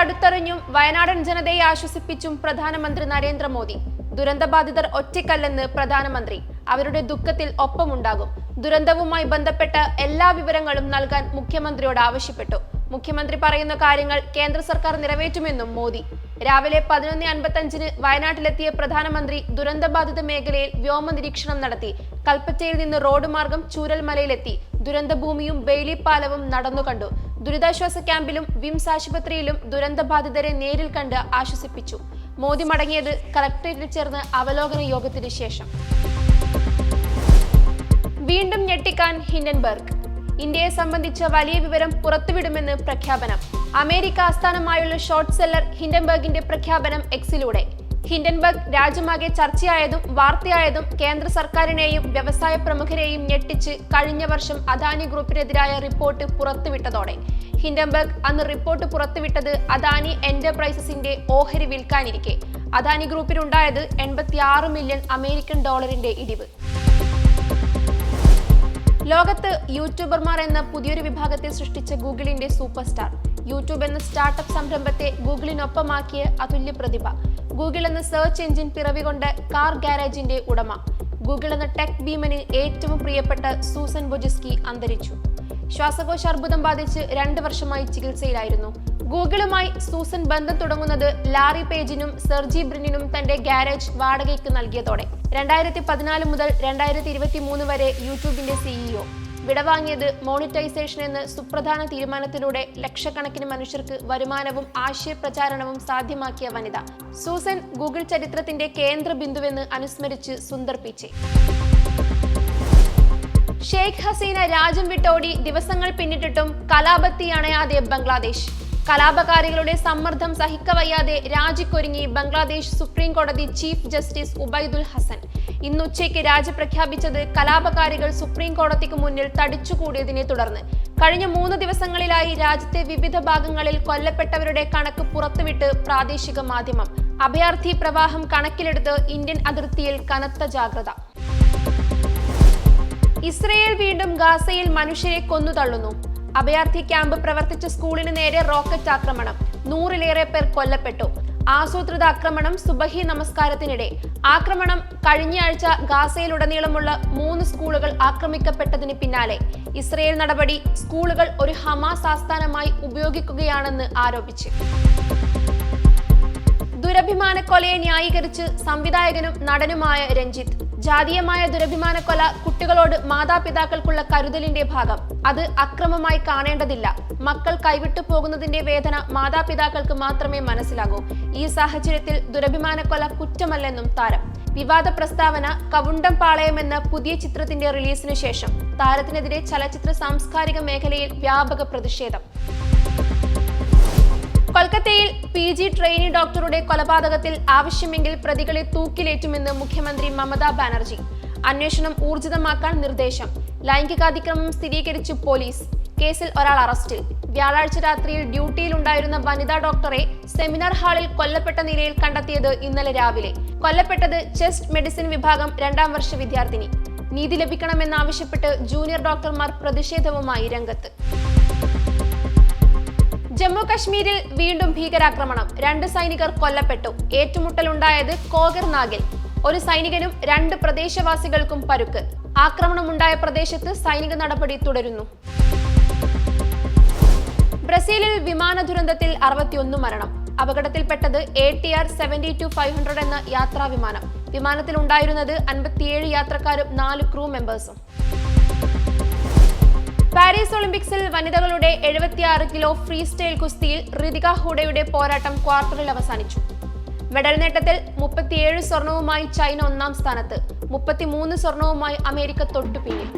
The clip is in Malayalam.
അടുത്തറിഞ്ഞും വയനാടൻ ജനതയെ ആശ്വസിപ്പിച്ചും പ്രധാനമന്ത്രി നരേന്ദ്രമോദി. ദുരന്തബാധിതർ ഒറ്റയ്ക്കല്ലെന്ന് പ്രധാനമന്ത്രി. അവരുടെ ദുഃഖത്തിൽ ഒപ്പമുണ്ടാകും. ദുരന്തവുമായി ബന്ധപ്പെട്ട് എല്ലാ വിവരങ്ങളും നൽകാൻ മുഖ്യമന്ത്രിയോട് ആവശ്യപ്പെട്ടു. മുഖ്യമന്ത്രി പറയുന്ന കാര്യങ്ങൾ കേന്ദ്ര സർക്കാർ നിറവേറ്റുമെന്നും മോദി. രാവിലെ പതിനൊന്ന് അൻപത്തഞ്ചിന് വയനാട്ടിലെത്തിയ പ്രധാനമന്ത്രി ദുരന്തബാധിത മേഖലയിൽ വ്യോമ നിരീക്ഷണം നടത്തി. കൽപ്പറ്റയിൽ നിന്ന് റോഡ് മാർഗം ചൂരൽമലയിലെത്തി. ദുരന്തഭൂമിയും ബെയിലി പാലവും നടന്നു കണ്ടു ദുരിതാശ്വാസ ക്യാമ്പിലും വിംസ് ആശുപത്രിയിലും ദുരന്തബാധിതരെ നേരിൽ കണ്ട് ആശ്വസിപ്പിച്ചു. മോദി മടങ്ങിയത് കളക്ടറേറ്റിൽ ചേർന്ന് അവലോകന യോഗത്തിന് ശേഷം. വീണ്ടും ഞെട്ടിക്കാൻ ഹിൻഡൻബർഗ്. ഇന്ത്യയെ സംബന്ധിച്ച വലിയ വിവരം പുറത്തുവിടുമെന്ന് പ്രഖ്യാപനം. അമേരിക്ക ആസ്ഥാനമായുള്ള ഷോർട്ട് സെല്ലർ ഹിൻഡൻബർഗിന്റെ പ്രഖ്യാപനം എക്സിലൂടെ ഹിൻഡൻബർഗ് രാജ്യമാകെ ചർച്ചയായതും വാർത്തയായതും കേന്ദ്ര സർക്കാരിനെയും വ്യവസായ പ്രമുഖരെയും ഞെട്ടിച്ച് കഴിഞ്ഞ വർഷം അദാനി ഗ്രൂപ്പിനെതിരായ റിപ്പോർട്ട് പുറത്തുവിട്ടതോടെ. ഹിൻഡൻബർഗ് അന്ന് റിപ്പോർട്ട് പുറത്തുവിട്ടത് അദാനി എന്റർപ്രൈസസിന്റെ ഓഹരി വിൽക്കാനിരിക്കെ. അദാനി ഗ്രൂപ്പിനുണ്ടായത് എൺപത്തിയാറ് മില്യൺ അമേരിക്കൻ ഡോളറിന്റെ ഇടിവ്. ലോകത്ത് യൂട്യൂബർമാർ എന്ന പുതിയൊരു വിഭാഗത്തെ സൃഷ്ടിച്ച ഗൂഗിളിന്റെ സൂപ്പർ സ്റ്റാർ. യൂട്യൂബ് എന്ന സ്റ്റാർട്ടപ്പ് സംരംഭത്തെ ഗൂഗിളിനൊപ്പമാക്കിയ അതുല്യ പ്രതിഭ. ഗൂഗിൾ എന്ന സെർച്ച് എഞ്ചിൻ പിറവികൊണ്ട് കാർ ഗാരേജിന്റെ ഉടമ. ഗൂഗിൾ എന്ന ടെക് ഭീമന് ഏറ്റവും പ്രിയപ്പെട്ട സൂസൻ ബൊജിസ്കി അന്തരിച്ചു. ശ്വാസകോശ അർബുദം ബാധിച്ച് രണ്ട് വർഷമായി ചികിത്സയിലായിരുന്നു. ഗൂഗിളുമായി സൂസൻ ബന്ധം തുടങ്ങുന്നത് ലാറി പേജിനും സെർജി ബ്രിനിനും തന്റെ ഗാരേജ് വാടകയ്ക്ക് നൽകിയതോടെ. രണ്ടായിരത്തി പതിനാല് മുതൽ രണ്ടായിരത്തി ഇരുപത്തി മൂന്ന് വരെ യൂട്യൂബിന്റെ സിഇഒ വിടവാങ്ങിയത് മോണിറ്റൈസേഷൻ എന്ന സുപ്രധാന തീരുമാനത്തിലൂടെ ലക്ഷക്കണക്കിന് മനുഷ്യർക്ക് വരുമാനവും ആശയപ്രചാരണവും സാധ്യമാക്കിയ വനിത. സൂസൻ ഗൂഗിൾ ചരിത്രത്തിന്റെ കേന്ദ്ര ബിന്ദുവെന്ന് അനുസ്മരിച്ച് സുന്ദർ പിച്ചെ ഷെയ്ഖ് ഹസീന രാജ്യം വിട്ടോടി ദിവസങ്ങൾ പിന്നിട്ടിട്ടും കലാപത്തി അണയാതെ ബംഗ്ലാദേശ്. കലാപകാരികളുടെ സമ്മർദ്ദം സഹിക്കവയ്യാതെ രാജിക്കൊരുങ്ങി ബംഗ്ലാദേശ് സുപ്രീം കോടതി ചീഫ് ജസ്റ്റിസ് ഉബൈദുൽ ഹസൻ. ഇന്നുച്ചയ്ക്ക് രാജി പ്രഖ്യാപിച്ചത് കലാപകാരികൾ സുപ്രീം കോടതിക്ക് മുന്നിൽ തടിച്ചുകൂടിയതിനെ തുടർന്ന്. കഴിഞ്ഞ മൂന്ന് ദിവസങ്ങളിലായി രാജ്യത്തെ വിവിധ ഭാഗങ്ങളിൽ കൊല്ലപ്പെട്ടവരുടെ കണക്ക് പുറത്തുവിട്ട് പ്രാദേശിക മാധ്യമം. അഭയാർത്ഥി പ്രവാഹം കണക്കിലെടുത്ത് ഇന്ത്യൻ അതിർത്തിയിൽ കനത്ത ജാഗ്രത. ഇസ്രയേൽ വീണ്ടും ഗാസയിൽ മനുഷ്യരെ കൊന്നു തള്ളുന്നു. അഭയാർത്ഥി ക്യാമ്പ് പ്രവർത്തിച്ച സ്കൂളിന് നേരെ റോക്കറ്റ് ആക്രമണം. നൂറിലേറെ പേർ കൊല്ലപ്പെട്ടു. ആസൂത്രിത ആക്രമണം സുബഹി നമസ്കാരത്തിനിടെ. ആക്രമണം കഴിഞ്ഞയാഴ്ച ഗാസയിലുടനീളമുള്ള മൂന്ന് സ്കൂളുകൾ ആക്രമിക്കപ്പെട്ടതിന് പിന്നാലെ. ഇസ്രയേൽ നടപടി സ്കൂളുകൾ ഒരു ഹമാസ് ആസ്ഥാനമായി ഉപയോഗിക്കുകയാണെന്ന് ആരോപിച്ചു. ദുരഭിമാന കൊലയെ ന്യായീകരിച്ച് സംവിധായകനും നടനുമായ രഞ്ജിത്ത്. ജാതീയമായ ദുരഭിമാനക്കൊല കുട്ടികളോട് മാതാപിതാക്കൾക്കുള്ള കരുതലിന്റെ ഭാഗം. അത് അക്രമമായി കാണേണ്ടതില്ല. മക്കൾ കൈവിട്ടു പോകുന്നതിന്റെ വേദന മാതാപിതാക്കൾക്ക് മാത്രമേ മനസ്സിലാകൂ. ഈ സാഹചര്യത്തിൽ ദുരഭിമാനക്കൊല കുറ്റമല്ലെന്നും താരം. വിവാദ പ്രസ്താവന കവുണ്ടം പാളയം എന്ന പുതിയ ചിത്രത്തിന്റെ റിലീസിനു ശേഷം താരത്തിനെതിരെ ചലച്ചിത്ര സാംസ്കാരിക മേഖലയിൽ വ്യാപക പ്രതിഷേധം. കൊൽക്കത്തയിൽ പി ജി ട്രെയിനി ഡോക്ടറുടെ കൊലപാതകത്തിൽ ആവശ്യമെങ്കിൽ പ്രതികളെ തൂക്കിലേറ്റുമെന്ന് മുഖ്യമന്ത്രി മമതാ ബാനർജി. അന്വേഷണം ഊർജിതമാക്കാൻ നിർദ്ദേശം. ലൈംഗികാതിക്രമം സ്ഥിരീകരിച്ചു പോലീസ്. കേസിൽ ഒരാൾ അറസ്റ്റിൽ. വ്യാഴാഴ്ച രാത്രിയിൽ ഡ്യൂട്ടിയിലുണ്ടായിരുന്ന വനിതാ ഡോക്ടറെ സെമിനാർ ഹാളിൽ കൊല്ലപ്പെട്ട നിലയിൽ കണ്ടെത്തിയത് ഇന്നലെ രാവിലെ. കൊല്ലപ്പെട്ടത് ചെസ്റ്റ് മെഡിസിൻ വിഭാഗം രണ്ടാം വർഷ വിദ്യാർത്ഥിനി. നീതി ലഭിക്കണമെന്നാവശ്യപ്പെട്ട് ജൂനിയർ ഡോക്ടർമാർ പ്രതിഷേധവുമായി രംഗത്ത്. ജമ്മു കശ്മീരിൽ വീണ്ടും ഭീകരാക്രമണം. രണ്ട് സൈനികർ കൊല്ലപ്പെട്ടു. ഏറ്റുമുട്ടലുണ്ടായത് കോഗർനാഗിൽ ഒരു സൈനികനും രണ്ട് പ്രദേശവാസികൾക്കും പരുക്ക്. ആക്രമണമുണ്ടായ പ്രദേശത്ത് സൈനിക നടപടി തുടരുന്നു. ബ്രസീലിൽ വിമാന ദുരന്തത്തിൽ അറുപത്തിയൊന്ന് മരണം. അപകടത്തിൽപ്പെട്ടത് A T R seventy two five hundred എന്ന യാത്രാ വിമാനം വിമാനത്തിൽ ഉണ്ടായിരുന്നത് അൻപത്തിയേഴ് യാത്രക്കാരും നാല് ക്രൂ മെമ്പേഴ്സും. പാരീസ് ഒളിമ്പിക്സിൽ വനിതകളുടെ എഴുപത്തിയാറ് കിലോ ഫ്രീ സ്റ്റൈൽ കുസ്തിയിൽ ഋതിക ഹൂഡയുടെ പോരാട്ടം ക്വാർട്ടറിൽ അവസാനിച്ചു. മെഡൽ നേട്ടത്തിൽ മുപ്പത്തിയേഴ് സ്വർണവുമായി ചൈന ഒന്നാം സ്ഥാനത്ത് മുപ്പത്തിമൂന്ന് സ്വർണവുമായി അമേരിക്ക തൊട്ടു പിന്നിൽ.